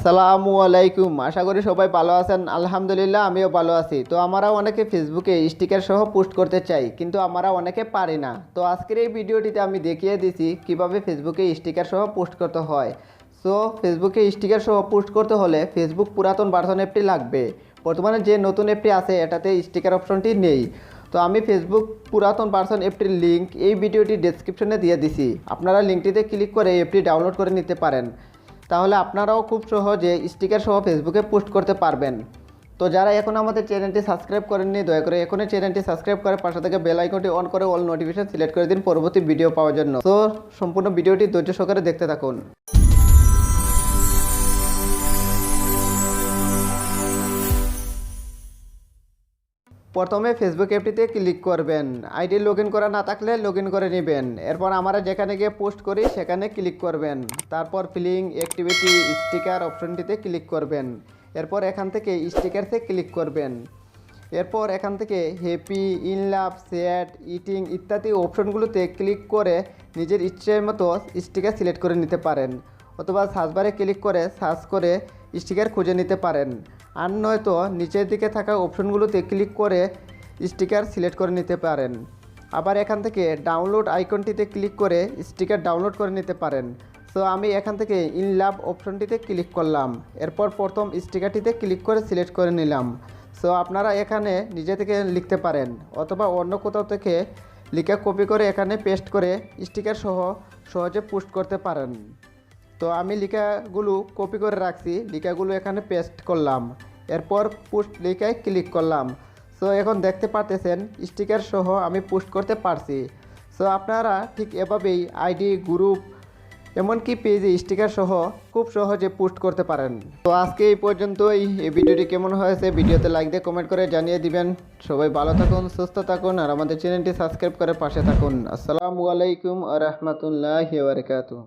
আসসালামু আলাইকুম। আশা করি সবাই ভালো আছেন। আলহামদুলিল্লাহ, আমিও ভালো আছি। তো আমরা অনেকে ফেসবুকে স্টিকার সহ পোস্ট করতে চাই, কিন্তু আমরা অনেকে পারি না। তো আজকের এই ভিডিওটিতে আমি দেখিয়ে দিছি কীভাবে ফেসবুকে স্টিকার সহ পোস্ট করতে হয়। সো ফেসবুকে স্টিকার সহ পোস্ট করতে হলে ফেসবুক পুরাতন ভার্সন অ্যাপটি লাগবে। বর্তমানে যে নতুন অ্যাপটি আছে, এটাতে স্টিকার অপশনটি নেই। তো আমি ফেসবুক পুরাতন ভার্সন অ্যাপটির লিঙ্ক এই ভিডিওটি ডেসক্রিপশনে দিয়ে দিছি। আপনারা লিঙ্কটিতে ক্লিক করে অ্যাপটি ডাউনলোড করে নিতে পারেন। তাহলে আপনারাও খুব সহজে স্টিকার সহ ফেসবুকে পোস্ট করতে পারবেন। তো যারা এখন আমাদের চ্যানেলটি সাবস্ক্রাইব করেননি, দয়া করে এখনই চ্যানেলটি সাবস্ক্রাইব করে পাশে থেকে বেল আইকনটি অন করে অল নোটিফিকেশন সিলেক্ট করে দিন পরবর্তী ভিডিও পাওয়ার জন্য। তো সম্পূর্ণ ভিডিওটি ধৈর্য সহকারে দেখতে থাকুন। প্রথমে ফেসবুক অ্যাপটিতে ক্লিক করবেন। আইডি লগ করা না থাকলে লগ করে নেবেন। এরপর আমরা যেখানে গিয়ে পোস্ট করি, সেখানে ক্লিক করবেন। তারপর ফিলিং অ্যাক্টিভিটি স্টিকার অপশনটিতে ক্লিক করবেন। এরপর এখান থেকে স্টিকারসে ক্লিক করবেন। এরপর এখান থেকে happy in love sad eating ইত্যাদি অপশনগুলোতে ক্লিক করে নিজের ইচ্ছের মতো স্টিকার সিলেক্ট করে নিতে পারেন। অথবা সার্চবারে ক্লিক করে সার্চ করে স্টিকার খুঁজে নিতে পারেন। আর নয়তো নিচের দিকে থাকা অপশনগুলোতে ক্লিক করে স্টিকার সিলেক্ট করে নিতে পারেন। আবার এখান থেকে ডাউনলোড আইকনটিতে ক্লিক করে স্টিকার ডাউনলোড করে নিতে পারেন। সো আমি এখান থেকে ইন লাভ অপশনটিতে ক্লিক করলাম। এরপর প্রথম স্টিকারটিতে ক্লিক করে সিলেক্ট করে নিলাম। সো আপনারা এখানে নিজে থেকে লিখতে পারেন অথবা অন্য কোথাও থেকে লিখে কপি করে এখানে পেস্ট করে স্টিকার সহ সহজে পোস্ট করতে পারেন। তো আমি লিখাগুলো কপি করে রাখছি, লিখাগুলো এখানে পেস্ট করলাম। এরপর পোস্ট লিখায় ক্লিক করলাম। সো এখন দেখতে পারতেছেন স্টিকার সহ আমি পোস্ট করতে পারছি। সো আপনারা ঠিক এভাবেই আইডি গ্রুপ এমনকি পেজে স্টিকার সহ খুব সহজে পোস্ট করতে পারেন। তো আজকে এই পর্যন্তই। এই ভিডিওটি কেমন হয়েছে ভিডিওতে লাইক দিয়ে কমেন্ট করে জানিয়ে দিবেন। সবাই ভালো থাকুন, সুস্থ থাকুন, আর আমাদের চ্যানেলটি সাবস্ক্রাইব করে পাশে থাকুন। আসসালামু আলাইকুম আ রহমতুল্লাহ বারকাতুহ।